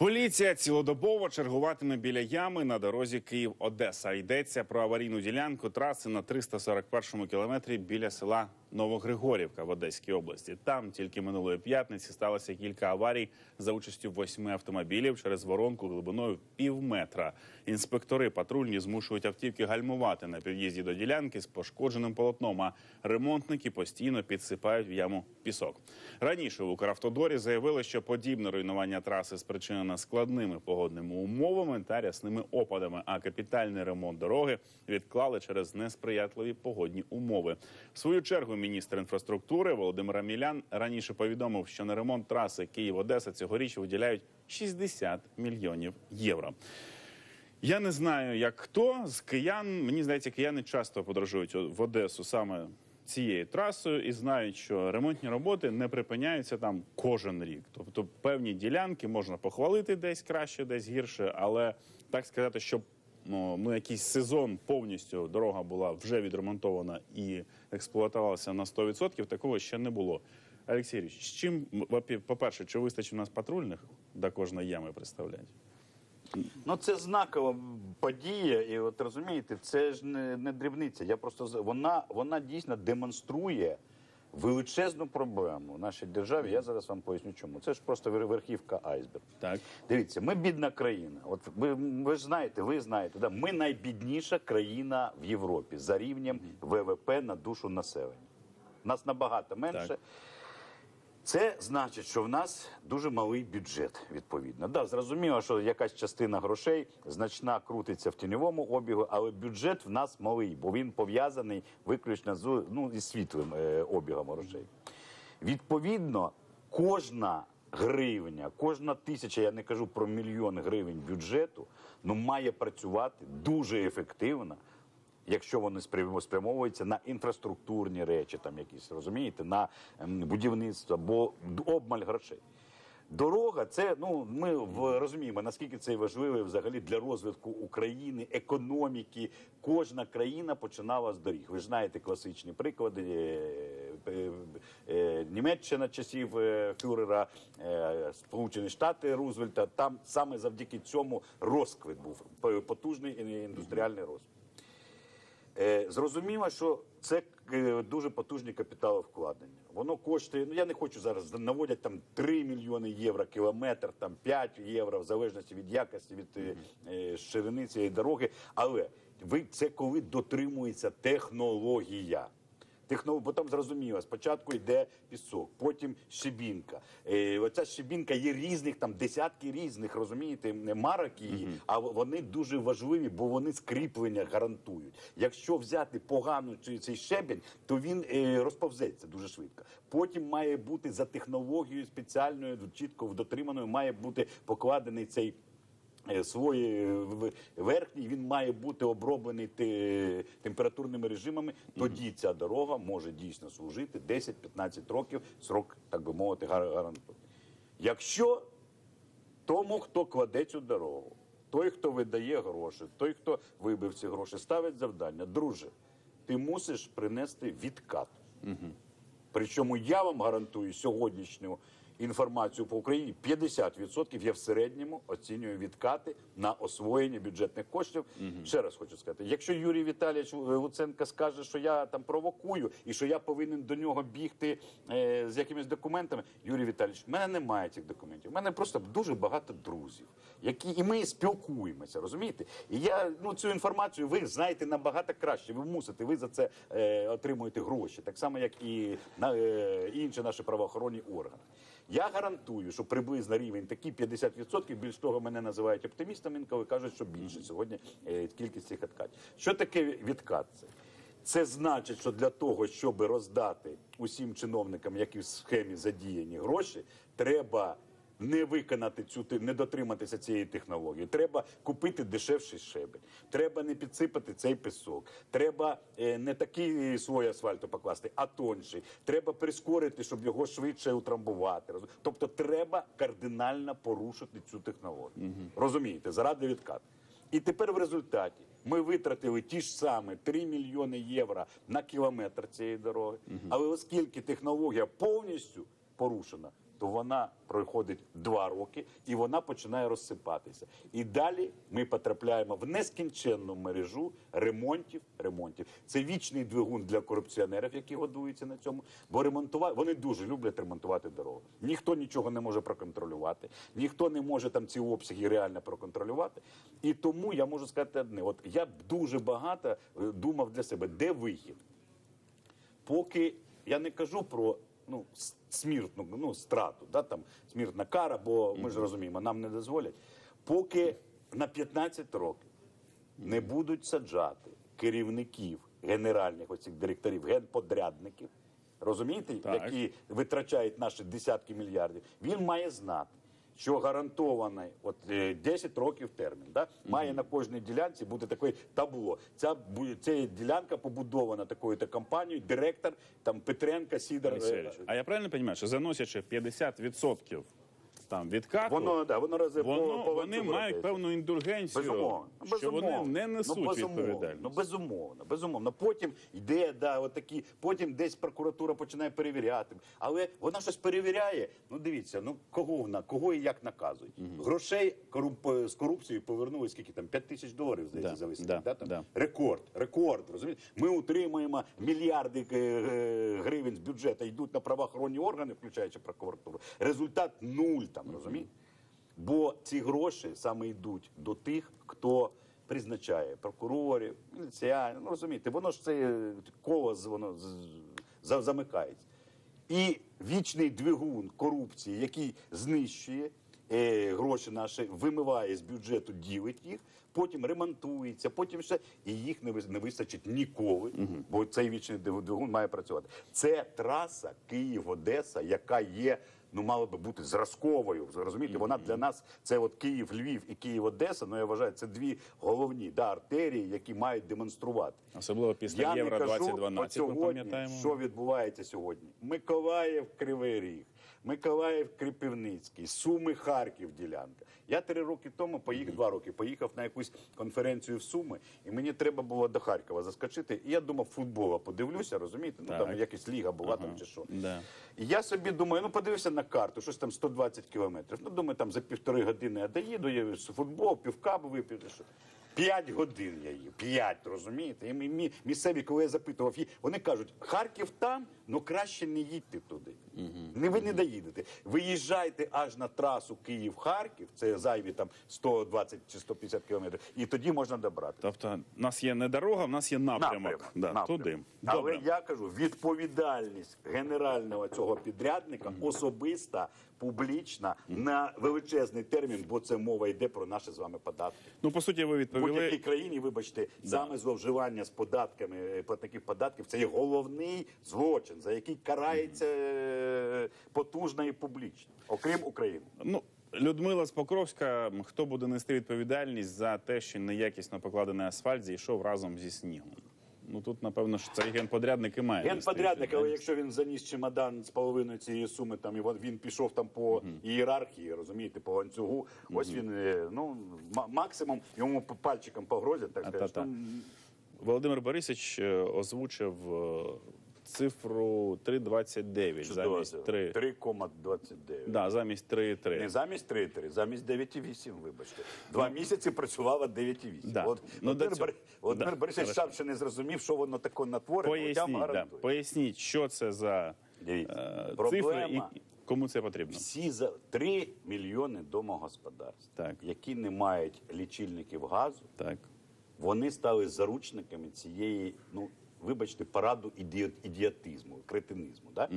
Поліція цілодобово чергуватиме біля ями на дорозі Київ-Одеса. Йдеться про аварійну ділянку траси на 341-му кілометрі біля села Новогригорівка в Одеській області. Там тільки минулої п'ятниці сталося кілька аварій за участю восьми автомобілів через воронку глибиною пів метра. Інспектори патрульні змушують автівки гальмувати на під'їзді до ділянки з пошкодженим полотном. А ремонтники постійно підсипають в яму пісок. Раніше в Укравтодорі заявили, що подібне руйнування траси спричинено складними погодними умовами та рясними опадами. А капітальний ремонт дороги відклали через несприятливі погодні умови. В свою чергу міністр інфраструктури Володимир Амілян раніше повідомив, що на ремонт траси Київ-Одеса цьогоріч виділяють 60 мільйонів євро. Я не знаю, як хто з киян. Мені здається, кияни часто подорожують в Одесу саме цією трасою і знають, що ремонтні роботи не припиняються там кожен рік. Тобто певні ділянки можна похвалити десь краще, десь гірше, але так сказати, щоб ну, ну, якийсь сезон повністю дорога була вже відремонтована і експлуатувалася на 100%, такого ще не було. Олексій Юрійович, з чим, вапі- по-перше, чи вистачить у нас патрульних до кожної ями представляти? Ну це знакова подія, і от розумієте, це ж не, не дрібниця. Я просто вона, вона дійсно демонструє величезну проблему в нашій державі. Я зараз вам поясню, чому. Це ж просто верхівка айсберг. Так. Дивіться, ми бідна країна. От ви, ви ж знаєте, ви знаєте, да? ми найбідніша країна в Європі за рівнем ВВП на душу населення. Нас набагато менше. Так. Це значить, що в нас дуже малий бюджет, відповідно. Да, зрозуміло, що якась частина грошей значна крутиться в тіньовому обігу, але бюджет в нас малий, бо він пов'язаний виключно з ну, із світлим е, обігом грошей. Відповідно, кожна гривня, кожна тисяча, я не кажу про мільйон гривень бюджету, ну має працювати дуже ефективно якщо вони спрям- спрямовуються на інфраструктурні речі, там якісь розумієте, на будівництво, бо обмаль грошей. Дорога, це ну ми в розуміємо наскільки це важливо взагалі для розвитку України, економіки. Кожна країна починала з доріг. Ви ж знаєте класичні приклади. е, е, е, Німеччина часів фюрера, Сполучені Штати Рузвельта. Там саме завдяки цьому розквіт був потужний індустріальний розвиток. Е, Зрозуміло, що це е, дуже потужні капіталовкладення. Воно коштує. Ну я не хочу зараз наводять там 3 мільйони євро кілометр, там 5 євро, в залежності від якості, від mm -hmm. ширини цієї дороги. Але ви це коли дотримується технологія. Технолог, бо там зрозуміло, спочатку йде пісок, потім щебінка. Е, оця щебінка є різних, там десятки різних, розумієте, марок її, а вони дуже важливі, бо вони скріплення гарантують. Якщо взяти погану цей щебінь, то він е, розповзеться дуже швидко. Потім має бути за технологією спеціальною, чітко дотриманою, має бути покладений цей. Е, Свої е, верхній він має бути оброблений те- температурними режимами. Тоді ця дорога може дійсно служити 10-15 років. Срок, так би мовити, гар- гарантує. Якщо тому, хто кладе цю дорогу, той, хто видає гроші, той, хто вибив ці гроші, ставить завдання, друже, ти мусиш принести відкат. Причому я вам гарантую сьогоднішню інформацію по Україні 50% я в середньому оцінюю відкати на освоєння бюджетних коштів. Ще раз хочу сказати: якщо Юрій Віталійович Луценко скаже, що я там провокую і що я повинен до нього бігти е, з якимись документами, Юрій Віталійович, в мене немає цих документів. У мене просто дуже багато друзів, які і ми спілкуємося, розумієте? І я ну цю інформацію ви знаєте набагато краще. Ви мусите, ви за це е, отримуєте гроші, так само як і на е, інші наші правоохоронні органи. Я гарантую, що приблизно рівень такий 50%, більш того, мене називають оптимістом, інколи кажуть, що більше сьогодні е, кількість цих відкатів. Що таке відкат? Це? Це значить, що для того, щоб роздати усім чиновникам, які в схемі задіяні гроші, треба не виконати цю не дотриматися цієї технології. Треба купити дешевший щебень. Треба не підсипати цей пісок. Треба е, не такий слой асфальту покласти, а тонший. Треба прискорити, щоб його швидше утрамбувати. Тобто, треба кардинально порушити цю технологію. Розумієте, заради відкату. І тепер в результаті ми витратили ті ж самі 3 мільйони євро на кілометр цієї дороги. Але оскільки технологія повністю порушена, то вона проходить два роки і вона починає розсипатися. І далі ми потрапляємо в нескінченну мережу ремонтів. Ремонтів це вічний двигун для корупціонерів, які годуються на цьому. Бо ремонтувати вони дуже люблять ремонтувати дорогу. Ніхто нічого не може проконтролювати, ніхто не може там ці обсяги реально проконтролювати. І тому я можу сказати одне: от я дуже багато е, думав для себе, де вихід поки я не кажу про ну, сміртну смертну ну, страту, да, там, смертна кара, бо ми ж розуміємо, нам не дозволять. Поки на 15 років не будуть саджати керівників генеральних оцих директорів, генподрядників, розумієте, Так. які витрачають наші десятки мільярдів, він має знати. Що гарантований от е, 10 років термін, да? має на кожній ділянці бути таке табло. Ця ця ділянка побудована такою то компанією, директор там Петренка, Сідор. Е, А я правильно розумію, що заносячи 50% там відкату, Воно да, воно роз воно, по, по вони мають певну індульгенцію, Безумовно, що безумовно. вони не несуть ну, безумовно, відповідальність. Ну безумовно, безумовно. Потім йде, да, отакі, потім десь прокуратура починає перевіряти. Але вона щось перевіряє. Ну дивіться, ну кого вона, кого і як наказують. Грошей корумп, з корупцією повернули скільки там 5 тисяч доларів, здається, Да, за весь да, да, там? да. Рекорд, рекорд. Розумієте? Ми утримуємо мільярди е, е, гривень з бюджету, йдуть на правоохоронні органи, включаючи прокуратуру. Результат нуль там, розумієте? Бо ці гроші саме йдуть до тих, хто призначає прокурорів, міліціянів. Ну розумієте, воно ж це коло воно замикається. І вічний двигун корупції, який знищує е, гроші наші, вимиває з бюджету, ділить їх, потім ремонтується, потім ще і їх не, не вистачить ніколи, бо цей вічний двигун має працювати. Це траса Київ-Одеса, яка є. Ну, мала би бути зразковою. Розумієте, вона для нас це от Київ, Львів і Київ, Одеса. Ну я вважаю, це дві головні да, артерії, які мають демонструвати. Особливо після Я Євро 2012, от ми пам'ятаємо. що відбувається сьогодні. Миколаїв, Кривий Ріг, Миколаїв, Кріпівницький, Суми, Харків, ділянка. Я три роки тому поїхав, два роки поїхав на якусь конференцію в Суми, і мені треба було до Харкова заскочити. І я думав, футбола подивлюся, розумієте? Ну там якась ліга була там чи що. Да. І я собі думаю, ну подивився на карту, щось там 120 кілометрів. Ну думаю, там за півтори години я доїду, я футбол, півкабу вип'ю. Що. П'ять годин я їв, п'ять, розумієте? І мі- мі- місцеві, коли я запитував, їх, вони кажуть, Харків там, ну краще не їдьте туди. Не ви не доїдете. Виїжджайте аж на трасу Київ-Харків, це зайві там 120 чи 150 кілометрів, і тоді можна добрати. Тобто, в нас є не дорога, в нас є напрямок. Да, напрямок. Туди. Але Добре. я кажу, відповідальність генерального цього підрядника особиста, публічна на величезний термін, бо це мова йде про наші з вами податки. Ну, по суті, ви В будь-якій країні, вибачте, саме зловживання з податками е, платників податків це є головний злочин, за який карається е, потужно і публічно, окрім України. Ну, Людмила з Покровська, хто буде нести відповідальність за те, що неякісно покладений асфальт зійшов разом зі снігом? Ну тут, напевно, що цей генподрядник і має. Генподрядник, але якщо він заніс чемодан з половиною цієї суми, там і він пішов там по ієрархії, розумієте, по ланцюгу. Ось він е, ну максимум йому по пальчикам погрозять, так сказати. та-та. Володимир Борисович е, озвучив е, цифру 3,29 чудово. замість 3. 3,29. Да, замість 3,3. Не замість 3,3, замість 9,8, вибачте. Два місяці працювала 9,8. Да. От, Ну, Володимир, Бор- Володимир Да, Борисович сам ще не зрозумів, що воно таке вам Поясніть, да, поясніть, що це за Дивіться, е, проблема- цифри і кому це потрібно. Всі за 3 мільйони домогосподарств, Так. які не мають лічильників газу, Так. вони стали заручниками цієї, ну вибачте, параду іді- ідіотизму, кретинизму. Да?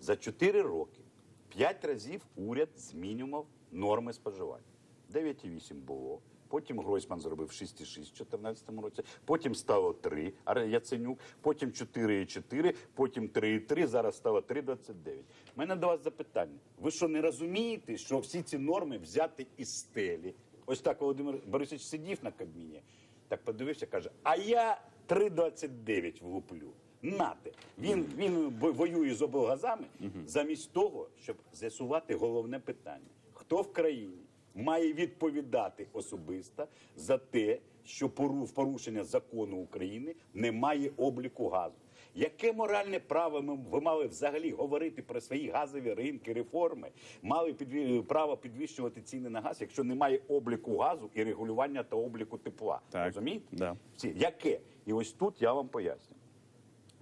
За 4 роки 5 разів уряд змінював норми споживання. 9,8 було. Потім Гройсман зробив 6,6 в 2014 році, потім стало 3, а Яценюк, потім 4,4, потім 3,3, зараз стало 3,29. У мене до вас запитання. Ви що не розумієте, що всі ці норми взяти із стелі? Ось так Володимир Борисович сидів на Кабміні, так подивився, каже: а я 3,29 влуплю. Нате. Він, він воює з облгазами замість того, щоб з'ясувати головне питання: хто в країні має відповідати особисто за те, що пору- в порушення закону України немає обліку газу. Яке моральне право ми- ви мали взагалі говорити про свої газові ринки, реформи? Мали підві- право підвищувати ціни на газ, якщо немає обліку газу і регулювання та обліку тепла. Так, Розумієте? да. Яке? І ось тут я вам поясню.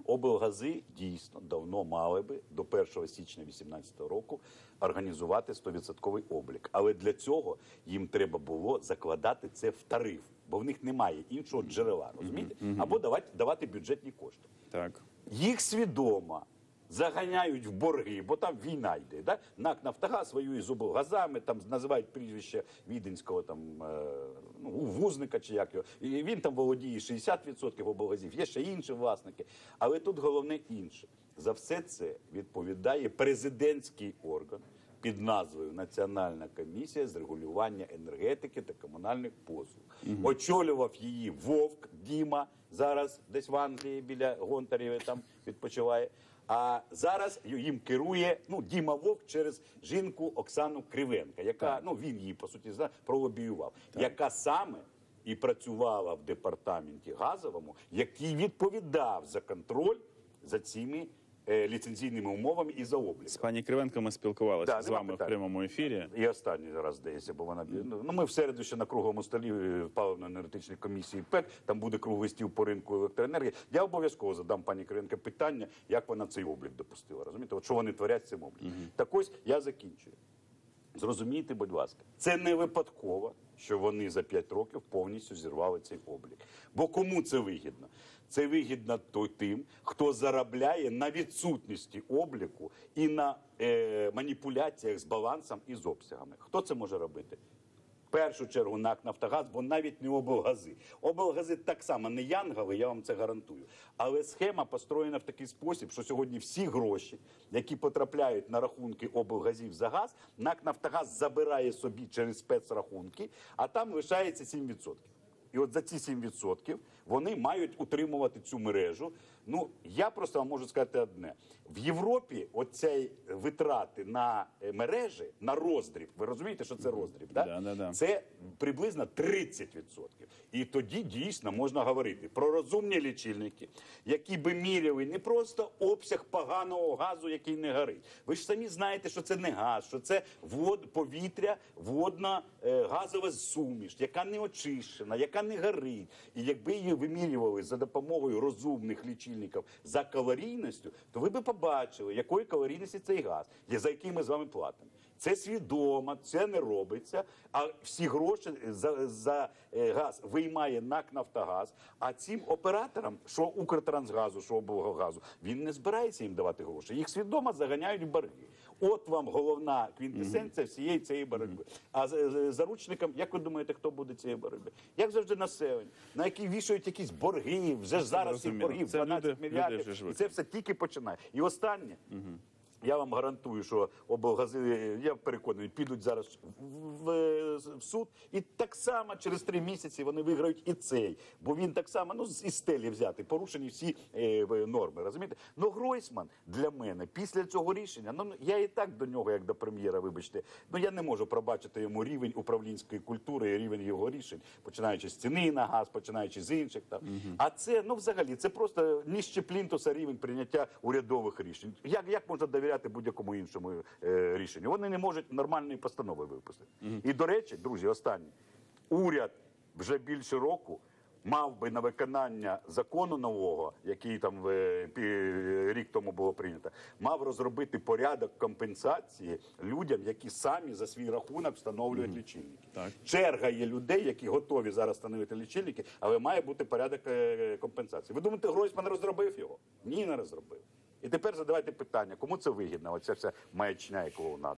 Облгази дійсно давно мали би до 1 січня 2018 року організувати 100% облік. Але для цього їм треба було закладати це в тариф, бо в них немає іншого джерела, розумієте? Або давати, давати бюджетні кошти. Так. Їх свідомо заганяють в борги, бо там війна йде. Да? НАК Нафтогаз воює з облгазами, там називають прізвище Віденського там, е, ну, вузника чи як його. І він там володіє 60% облгазів, є ще інші власники. Але тут головне інше. За все це відповідає президентський орган під назвою Національна комісія з регулювання енергетики та комунальних послуг. Очолював її Вовк Діма, зараз десь в Англії біля Гонтарєва там відпочиває. А зараз їм керує ну Діма Вовк через жінку Оксану Кривенка, яка ну він її по суті пролобіював, яка саме і працювала в департаменті газовому, який відповідав за контроль за цими е, ліцензійними умовами і за облік. З пані Кривенко ми спілкувалися Да, з вами питання. в прямому ефірі. І останній раз здається, бо вона ну ну, ми в середу ще на круглому столі е, паливно-енергетичної комісії ПЕК. Там буде круглий стіл по ринку електроенергії. Я обов'язково задам пані Кривенко питання, як вона цей облік допустила. Розумієте, от що вони творять з цим обліком. Так ось я закінчую. Зрозумійте, будь ласка, це не випадково, що вони за 5 років повністю зірвали цей облік. Бо кому це вигідно? Це вигідно той тим, хто заробляє на відсутності обліку і на е, маніпуляціях з балансом і з обсягами. Хто це може робити? Першу чергу НАК Нафтогаз, бо навіть не облгази. Облгази так само не янгові, я вам це гарантую. Але схема построєна в такий спосіб, що сьогодні всі гроші, які потрапляють на рахунки облгазів за газ, НАК Нафтогаз забирає собі через спецрахунки, а там лишається 7%. І от за ці 7% вони мають утримувати цю мережу. Ну я просто вам можу сказати одне: в Європі оцей витрати на е, мережі, на роздріб. Ви розумієте, що це роздріб? Да? Да-да-да. Це приблизно 30%. І тоді дійсно можна говорити про розумні лічильники, які би міряли не просто обсяг поганого газу, який не горить. Ви ж самі знаєте, що це не газ, що це вод, повітря, водна е, газова суміш, яка не очищена, яка не горить. І якби її вимірювали за допомогою розумних лічильників за калорійністю, то ви би побачили, якої калорійності цей газ, за який ми з вами платимо. Це свідомо, це не робиться. А всі гроші за, за е, газ виймає НАК Нафтогаз. А цим операторам, що Укртрансгазу, що облгазу, він не збирається їм давати гроші. Їх свідомо заганяють в борги. От вам головна квінтесенція всієї цієї боротьби. А заручникам, як ви думаєте, хто буде цієї боротьби? Як завжди населення, на які вішають якісь борги, вже ж зараз цих боргів Це 12 люди- люди мільярдів. і це все тільки починає. І останнє. Я вам гарантую, що облгази, я переконаний, підуть зараз в, в, в суд, і так само через три місяці вони виграють і цей, бо він так само ну з стелі взяти, порушені всі е, в- норми. Розумієте? Ну Гройсман для мене після цього рішення, ну я і так до нього, як до прем'єра, вибачте, ну я не можу пробачити йому рівень управлінської культури і рівень його рішень, починаючи з ціни на газ, починаючи з інших там. А це ну взагалі це просто нижче плінтуса рівень прийняття урядових рішень. Як, як можна довіряти будь-якому іншому е, рішенню? Вони не можуть нормальної постанови випустити. І до речі, друзі, останнє уряд вже більше року. Мав би на виконання закону нового, який там е, рік тому було прийнято, мав розробити порядок компенсації людям, які самі за свій рахунок встановлюють лічильники. Так. Черга є людей, які готові зараз встановити лічильники, але має бути порядок е, компенсації. Ви думаєте, Гройсман розробив його? Ні, не розробив. І тепер задавайте питання, кому це вигідно? Оця вся маячня і клоунада.